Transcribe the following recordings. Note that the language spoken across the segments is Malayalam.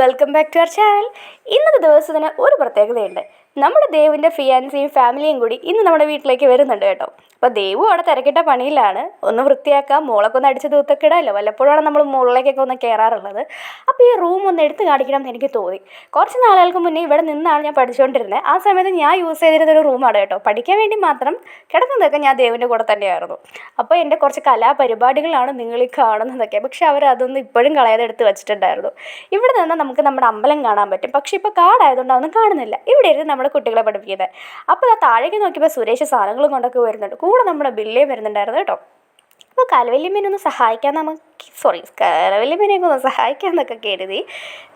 Welcome back to our channel. ഇന്നത്തെ ദിവസത്തിന് ഒരു പ്രത്യേകതയുണ്ട്. നമ്മുടെ ദേവിന്റെ ഫിയാൻസിയും ഫാമിലിയും കൂടി ഇന്ന് നമ്മുടെ വീട്ടിലേക്ക് വരുന്നുണ്ട് കേട്ടോ. അപ്പോൾ ദേവു അവിടെ തിരക്കിട്ട പണിയിലാണ്. ഒന്ന് വൃത്തിയാക്കാം. മോളൊക്കെ ഒന്ന് അടിച്ച് തൂത്തൊക്കെ ഇടാമല്ലോ വല്ലപ്പോഴാണ് നമ്മൾ മുകളിലേക്കൊക്കെ ഒന്ന് കയറാറുള്ളത്. അപ്പോൾ ഈ റൂം ഒന്ന് എടുത്ത് കാണിക്കണം എന്ന് എനിക്ക് തോന്നി. കുറച്ച് നാളുകൾക്ക് മുന്നേ ഇവിടെ നിന്നാണ് ഞാൻ പഠിച്ചുകൊണ്ടിരുന്നത്. ആ സമയത്ത് ഞാൻ യൂസ് ചെയ്തിരുന്ന ഒരു റൂമാണ് കേട്ടോ. പഠിക്കാൻ വേണ്ടി മാത്രം കിടക്കുന്നതൊക്കെ ഞാൻ ദേവിന്റെ കൂടെ തന്നെയായിരുന്നു. അപ്പോൾ എന്റെ കുറച്ച് കലാപരിപാടികളാണ് നിങ്ങൾ ഈ കാണുന്നതൊക്കെ. പക്ഷെ അവർ അതൊന്നും ഇപ്പോഴും കളയാതെ എടുത്ത് വെച്ചിട്ടുണ്ടായിരുന്നു. ഇവിടെ നിന്ന് നമുക്ക് നമ്മുടെ അമ്പലം കാണാൻ പറ്റും. പക്ഷേ ഇപ്പോൾ കാടായതുകൊണ്ട് അതൊന്നും കാണുന്നില്ല. ഇവിടെ ഇരുന്ന് കുട്ടികളെ പഠിപ്പിക്കുന്നത്. അപ്പോൾ താഴേക്ക് നോക്കിയപ്പോൾ സുരേഷ് സാധനങ്ങളും കൊണ്ടൊക്കെ വരുന്നുണ്ട്. കൂടെ നമ്മുടെ ബില്ലേ വരുന്നുണ്ടായിരുന്നു കേട്ടോ. അപ്പോൾ കലവല്ലി മീനൊന്ന് സഹായിക്കാൻ നമുക്ക് സോറി കലവല്യമ്മേനെയൊക്കെ ഒന്ന് സഹായിക്കാമെന്നൊക്കെ കരുതി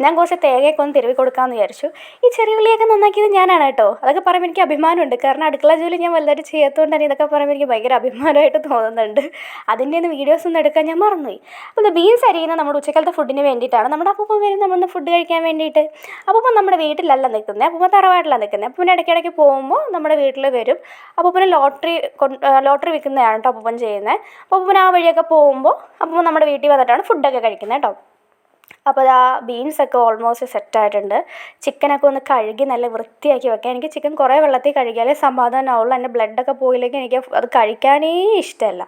ഞാൻ കുറച്ച് തേങ്ങയൊക്കെ ഒന്ന് തിരുവി കൊടുക്കാമെന്ന് വിചാരിച്ചു. ഈ ചെറിയ ഉള്ളിയൊക്കെ നന്നാക്കിയത് ഞാനാണ് കേട്ടോ. അതൊക്കെ പറയുമ്പോൾ എനിക്ക് അഭിമാനമുണ്ട്. കാരണം അടുക്കള ജോലി ഞാൻ വലുതായിട്ട് ചെയ്യാത്തതുകൊണ്ട് തന്നെ ഇതൊക്കെ പറയുമ്പോൾ എനിക്ക് ഭയങ്കര അഭിമാനമായിട്ട് തോന്നുന്നുണ്ട്. അതിന്റെ ഒന്ന് വീഡിയോസ് ഒന്നും എടുക്കാൻ ഞാൻ മറന്നുപോയി. അപ്പോൾ ബീൻസ് അരിയുന്നത് നമ്മുടെ ഉച്ചക്കാലത്തെ ഫുഡിന് വേണ്ടിയിട്ടാണ്. നമ്മുടെ അപ്പം വരും നമ്മളൊന്ന് ഫുഡ് കഴിക്കാൻ വേണ്ടിയിട്ട്. അപ്പം നമ്മുടെ വീട്ടിലല്ല നിൽക്കുന്നത്. അപ്പം തറവാട്ടിലാണ് നിൽക്കുന്നത്. അപ്പം പിന്നെ ഇടയ്ക്കിടയ്ക്ക് പോകുമ്പോൾ നമ്മുടെ വീട്ടിൽ വരും. അപ്പം ലോട്ടറി ലോട്ടറി വിൽക്കുന്നതാണ് കേട്ടോ അപ്പം ചെയ്യുന്നത്. അപ്പം ആ വഴിയൊക്കെ പോകുമ്പോൾ അപ്പോൾ നമ്മുടെ വീട്ടിൽ വന്നിട്ടാണ് ഫുഡൊക്കെ കഴിക്കുന്നത് കേട്ടോ. അപ്പോൾ ആ ബീൻസൊക്കെ ഓൾമോസ്റ്റ് സെറ്റായിട്ടുണ്ട് ചിക്കനൊക്കെ ഒന്ന് കഴുകി നല്ല വൃത്തിയാക്കി വെക്കാം. എനിക്ക് ചിക്കൻ കുറേ വെള്ളത്തിൽ കഴുകിയാലേ സമാധാനമാവുള്ളൂ എന്റെ ബ്ലഡൊക്കെ പോയില്ലെങ്കിൽ എനിക്ക് അത് കഴിക്കാനേ ഇഷ്ടമല്ല.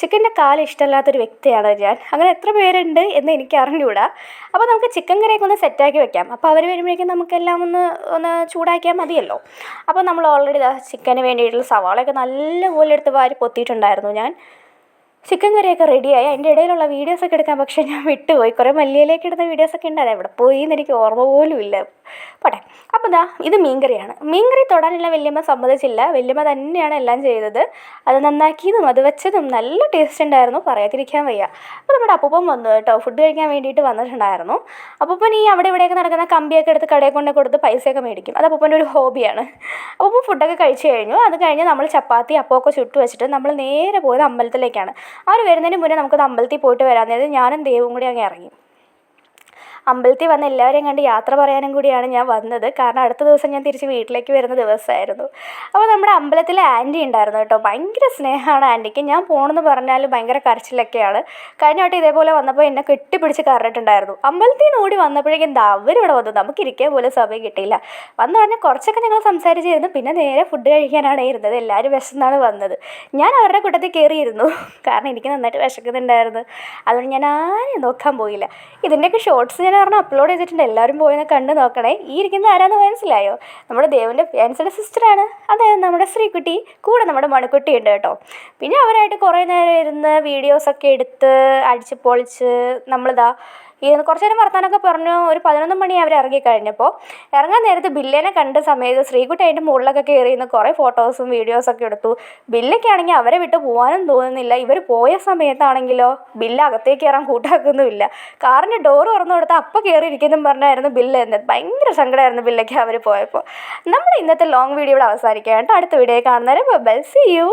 ചിക്കന്റെ കാൽ ഇഷ്ടമല്ലാത്തൊരു വ്യക്തിയാണ് ഞാൻ. അങ്ങനെ എത്ര പേരുണ്ട് എന്ന് എനിക്ക് അറിഞ്ഞുകൂടാ അപ്പോൾ നമുക്ക് ചിക്കൻ കറിയൊക്കെ ഒന്ന് സെറ്റാക്കി വെക്കാം. അപ്പോൾ അവർ വരുമ്പോഴേക്കും നമുക്കെല്ലാം ഒന്ന് ഒന്ന് ചൂടാക്കിയാൽ മതിയല്ലോ. അപ്പോൾ നമ്മൾ ഓൾറെഡി ചിക്കന് വേണ്ടിയിട്ടുള്ള സവാളയൊക്കെ നല്ലപോലെ എടുത്ത് വാരി പൊത്തിയിട്ടുണ്ടായിരുന്നു ഞാൻ. ചിക്കൻ കറിയൊക്കെ റെഡിയായി അതിന്റെ ഇടയിലുള്ള വീഡിയോസൊക്കെ എടുക്കാൻ പക്ഷേ ഞാൻ വിട്ടുപോയി. കുറേ മല്ലിയിലേക്ക് ഇടുന്ന വീഡിയോസൊക്കെ ഉണ്ട്. അത് എവിടെ പോയി എന്ന് എനിക്ക് ഓർമ്മ പോലും ഇല്ല. പോട്ടെ. അപ്പോൾ ദാ ഇത് മീൻകറിയാണ്. മീൻകറി തൊടാനുള്ള വല്യമ്മ സമ്മതിച്ചില്ല. വല്യമ്മ തന്നെയാണ് എല്ലാം ചെയ്തത്. അത് നന്നാക്കിയതും അത് വെച്ചതും നല്ല ടേസ്റ്റ് ഉണ്ടായിരുന്നു. പറയാതിരിക്കാൻ വയ്യ. അപ്പോൾ നമ്മുടെ അപ്പൂപ്പൻ വന്നു കേട്ടോ. ഫുഡ് കഴിക്കാൻ വേണ്ടിയിട്ട് വന്നിട്ടുണ്ടായിരുന്നു. അപ്പൂപ്പൻ ഈ അവിടെ ഇവിടെയൊക്കെ നടക്കുന്ന കമ്പിയൊക്കെ എടുത്ത് കടയിൽ കൊണ്ട് കൊടുത്ത് പൈസയൊക്കെ മേടിക്കും. അത് അപ്പൂപ്പന്റെ ഒരു ഹോബിയാണ്. അപ്പോൾ ഫുഡൊക്കെ കഴിച്ചു കഴിഞ്ഞു. അത് കഴിഞ്ഞ് നമ്മൾ ചപ്പാത്തി അപ്പമൊക്കെ ചുട്ടു വെച്ചിട്ട് നമ്മൾ നേരെ പോയത് അമ്പലത്തിലേക്കാണ്. അവർ വരുന്നതിന് മുന്നേ നമുക്കത് അമ്പലത്തിൽ പോയിട്ട് വരാം. നേരത്ത് ഞാനും ദേവും കൂടി അങ്ങ് ഇറങ്ങി. അമ്പലത്തിൽ വന്ന എല്ലാവരെയും കണ്ട് യാത്ര പറയാനും കൂടിയാണ് ഞാൻ വന്നത്. കാരണം അടുത്ത ദിവസം ഞാൻ തിരിച്ച് വീട്ടിലേക്ക് വരുന്ന ദിവസമായിരുന്നു. അപ്പോൾ നമ്മുടെ അമ്പലത്തിലെ ആന്റി ഉണ്ടായിരുന്നു കേട്ടോ. ഭയങ്കര സ്നേഹമാണ് ആന്റിക്ക്. ഞാൻ പോകണമെന്ന് പറഞ്ഞാൽ ഭയങ്കര കരച്ചിലൊക്കെയാണ്. കഴിഞ്ഞ വട്ടം ഇതേപോലെ വന്നപ്പോൾ എന്നെ കെട്ടിപ്പിടിച്ച് കയറിയിട്ടുണ്ടായിരുന്നു അമ്പലത്തിൽ നിന്ന് ഓടി വന്നപ്പോഴേക്കും എന്താ അവരിവിടെ വന്നു. നമുക്ക് ഇരിക്കാൻ പോലും സമയം കിട്ടിയില്ല. വന്നു പറഞ്ഞാൽ കുറച്ചൊക്കെ ഞങ്ങൾ സംസാരിച്ചിരുന്നു. പിന്നെ നേരെ ഫുഡ് കഴിക്കാനാണ് ഇരുന്നത്. എല്ലാവരും വിശന്നാണ് വന്നത്. ഞാൻ അവരുടെ കൂട്ടത്തിൽ കയറിയിരുന്നു. കാരണം എനിക്ക് നന്നായിട്ട് വിശക്കുന്നുണ്ടായിരുന്നു. അതുകൊണ്ട് ഞാൻ ആരെയും നോക്കാൻ പോയില്ല. ഇതിന്റെയൊക്കെ ഷോർട്സ് ഞാൻ പറഞ്ഞാൽ അപ്ലോഡ് ചെയ്തിട്ടുണ്ട്. എല്ലാവരും പോയെന്ന് കണ്ടു നോക്കണേ. ഈ ഇരിക്കുന്ന ആരാന്ന് മനസ്സിലായോ? നമ്മുടെ ദേവന്റെ ഫിയാൻസിയുടെ സിസ്റ്ററാണ് അതായത് നമ്മുടെ ശ്രീകുട്ടി കൂടെ നമ്മുടെ മണിക്കുട്ടി ഉണ്ട് കേട്ടോ. പിന്നെ അവരായിട്ട് കുറേ നേരം ഇരുന്ന് വീഡിയോസൊക്കെ എടുത്ത് അടിച്ച് പൊളിച്ച് നമ്മളിതാ ഈ കുറച്ച് നേരം വർത്താനൊക്കെ പറഞ്ഞു ഒരു പതിനൊന്ന് മണി അവർ ഇറങ്ങിക്കഴിഞ്ഞപ്പോൾ ഇറങ്ങാൻ നേരത്ത് ബില്ലിനെ കണ്ട സമയത്ത് ശ്രീകുട്ടി അതിന്റെ മുകളിലൊക്കെ കയറി നിന്ന് കുറേ ഫോട്ടോസും വീഡിയോസൊക്കെ എടുത്തു. ബില്ലൊക്കെയാണെങ്കിൽ അവരെ വിട്ട് പോകാനും തോന്നുന്നില്ല. ഇവർ പോയ സമയത്താണെങ്കിലോ ബില്ല് അകത്തേക്ക് കയറാൻ കൂട്ടാക്കുന്നുമില്ല. കാറിന്റെ ഡോർ തുറന്നു കൊടുത്ത് അപ്പം കയറി ഇരിക്കുന്നെന്നും പറഞ്ഞായിരുന്നു ബില്ല് എന്നത് ഭയങ്കര സങ്കടമായിരുന്നു ബില്ലൊക്കെ അവർ പോയപ്പോൾ നമ്മുടെ ഇന്നത്തെ ലോങ് വീഡിയോ ഇവിടെ അവസാനിക്കാം. കേട്ടോ. അടുത്ത വീഡിയോ കാണുന്നവരെ ബൈ സി യു